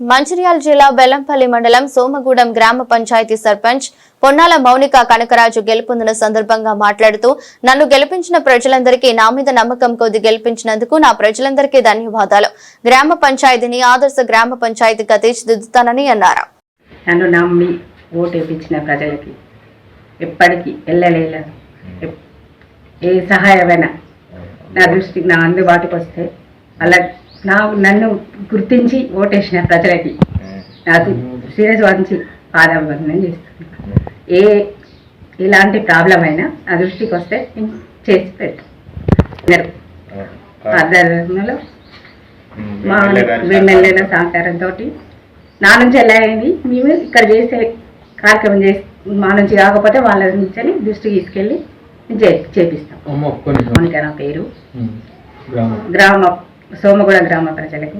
మంచిర్యాల జిల్లా బెల్లంపల్లి మండలం సోమగూడెం గ్రామ పంచాయతీ సర్పంచ్ పొన్నాల మౌనిక కనకరాజు గెలుపొందిన సందర్భంగా మాట్లాడుతూ నన్ను గెలిపించిన ప్రజలందరికీ నా మీద నమ్మకం కొద్ది గెలిపించినందుకు నా ప్రజలందరికీ ధన్యవాదాలు. గ్రామ పంచాయతీని ఆదర్శ గ్రామ పంచాయతీగా తీర్చిదిద్దుతానని అన్నారు. నన్ను నమ్మి ప్రజలకి ఎప్పటికీ ఏ సహాయమైనా నా దృష్టికి నా అందుబాటుకు వస్తే అలా నా నన్ను గుర్తించి ఓటేసిన ప్రజలకి. నాకు సీరియస్ వంచి పాదాభివందనం చేస్తున్నాను ఏ ఎలాంటి ప్రాబ్లం అయినా నా దృష్టికి వస్తే నేను చేసి పెట్టు ఆధారంలో మా ఎమ్మెల్యేల సహకారంతో. నా నుంచి ఎలా అయింది? మేము ఇక్కడ చేసే కార్యక్రమం చేసి మా నుంచి కాకపోతే వాళ్ళ నుంచి దృష్టికి తీసుకెళ్ళి చేపిస్తాం. మౌనిక నా పేరు. గ్రామ. సోమగూడ గ్రామ ప్రజలకు.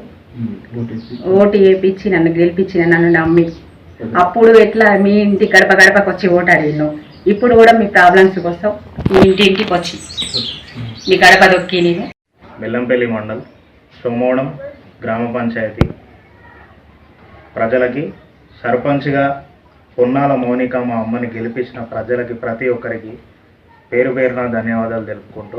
ఓటు వేయించి నన్ను గెలిపించిన నన్ను నమ్మి. అప్పుడు ఎట్లా మీ ఇంటి గడప గడపకు వచ్చి ఓటు అడిగినావు ఇప్పుడు కూడా మీ ప్రాబ్లమ్స్ కోసం మీ ఇంటి ఇంటికి వచ్చి. మీ గడప దొక్కి నేను. బెల్లంపల్లి మండల్ సోమవడం గ్రామ పంచాయతీ. ప్రజలకి సర్పంచ్గా పొన్నాల మౌనిక మా అమ్మని గెలిపించిన ప్రజలకి ప్రతి ఒక్కరికి పేరు పేరున ధన్యవాదాలు తెలుపుకుంటూ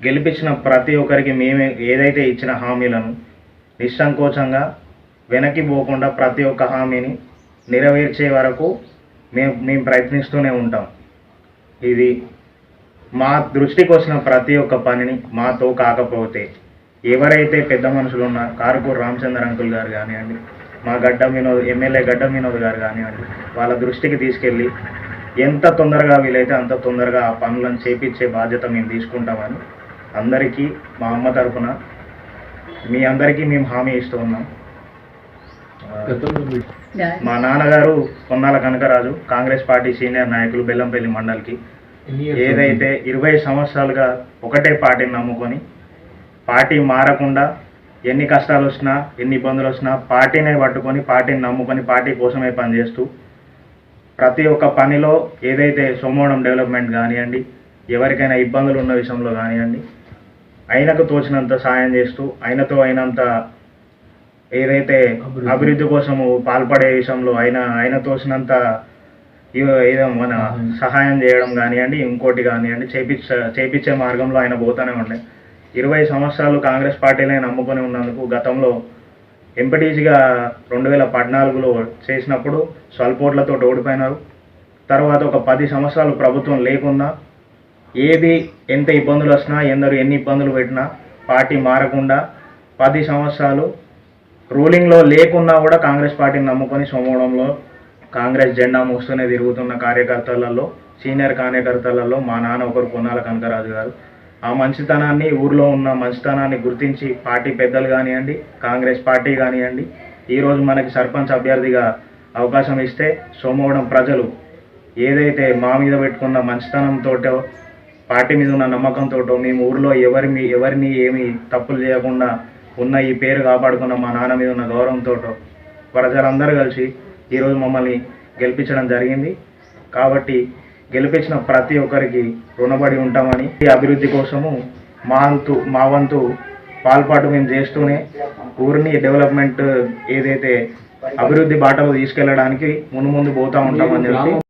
గెలిపించిన ప్రతి ఒక్కరికి మేమే ఏదైతే ఇచ్చిన హామీలను నిస్సంకోచంగా వెనక్కి పోకుండా ప్రతి ఒక్క హామీని నెరవేర్చే వరకు మేము మేము ప్రయత్నిస్తూనే ఉంటాం. ఇది మా దృష్టికి వచ్చిన ప్రతి ఒక్క పనిని మాతో కాకపోతే ఎవరైతే పెద్ద మనుషులు ఉన్నా కారుకూరు రామచంద్ర అంకుల్ గారు కానివ్వండి మా గడ్డ వినోద్ ఎమ్మెల్యే గడ్డ వినోద్ గారు కానివ్వండి వాళ్ళ దృష్టికి తీసుకెళ్ళి ఎంత తొందరగా వీలైతే అంత తొందరగా ఆ పనులను చేపించే బాధ్యత మేము తీసుకుంటామని అందరికీ మా అమ్మ తరఫున మీ అందరికీ మేము హామీ ఇస్తూ ఉన్నాం. మీ- నాన్నగారు కొన్నాల కనకరాజు కాంగ్రెస్ పార్టీ సీనియర్ నాయకులు బెల్లంపల్లి మండల్కి. ఏదైతే ఇరవై సంవత్సరాలుగా ఒకటే పార్టీని నమ్ముకొని పార్టీ మారకుండా ఎన్ని కష్టాలు వచ్చినా ఎన్ని ఇబ్బందులు వచ్చినా పార్టీనే పట్టుకొని పార్టీని నమ్ముకొని పార్టీ కోసమే పనిచేస్తూ ప్రతి ఒక్క పనిలో ఏదైతే సోమవడం డెవలప్మెంట్ కానివ్వండి ఎవరికైనా ఇబ్బందులు ఉన్న విషయంలో కానివ్వండి ఆయనకు తోచినంత సాయం చేస్తూ ఆయనతో అయినంత ఏదైతే అభివృద్ధి. కోసము పాల్పడే విషయంలో ఆయన ఆయన తోచినంత ఏదో మన సహాయం. చేయడం కానివ్వండి ఇంకోటి కానివ్వండి చేపించ చేపించే మార్గంలో ఆయన పోతూనే ఉండే ఇరవై సంవత్సరాలు కాంగ్రెస్ పార్టీనే నమ్ముకొని ఉన్నందుకు గతంలో ఎంపీటీసీగా రెండు వేల పద్నాలుగులో చేసినప్పుడు స్వల్పోట్లతో ఓడిపోయినారు తర్వాత ఒక పది సంవత్సరాలు ప్రభుత్వం లేకున్నా ఏది ఎంత ఇబ్బందులు వచ్చినా ఎందరు ఎన్ని ఇబ్బందులు పెట్టినా పార్టీ మారకుండా పది సంవత్సరాలు రూలింగ్లో లేకున్నా కూడా కాంగ్రెస్ పార్టీని నమ్ముకొని సోమవడంలో కాంగ్రెస్ జెండా మోస్తూనే తిరుగుతున్న కార్యకర్తలలో సీనియర్ కార్యకర్తలలో మా నాన్న ఒకరు కొన్నాల కనకరాజు గారు. ఆ మంచితనాన్ని ఊర్లో ఉన్న మంచితనాన్ని గుర్తించి పార్టీ పెద్దలు కానివ్వండి కాంగ్రెస్ పార్టీ కానివ్వండి ఈరోజు మనకి సర్పంచ్ అభ్యర్థిగా అవకాశం ఇస్తే సోమవడం ప్రజలు ఏదైతే మా మీద పెట్టుకున్న మంచితనంతో పార్టీ మీద ఉన్న నమ్మకంతో మేము ఊర్లో ఎవరి మీ ఎవరిని ఏమి తప్పులు చేయకుండా ఉన్న ఈ పేరు కాపాడుకున్న మా నాన్న మీద ఉన్న గౌరవంతో ప్రజలందరూ కలిసి ఈరోజు మమ్మల్ని గెలిపించడం జరిగింది. కాబట్టి గెలిపించిన ప్రతి ఒక్కరికి రుణపడి ఉంటామని ఈ అభివృద్ధి కోసము మా వంతు మా వంతు పాల్పాటు మేము చేస్తూనే ఊరిని డెవలప్మెంట్ ఏదైతే అభివృద్ధి బాటలో తీసుకెళ్ళడానికి మును ముందు పోతూ ఉంటామని చెప్పి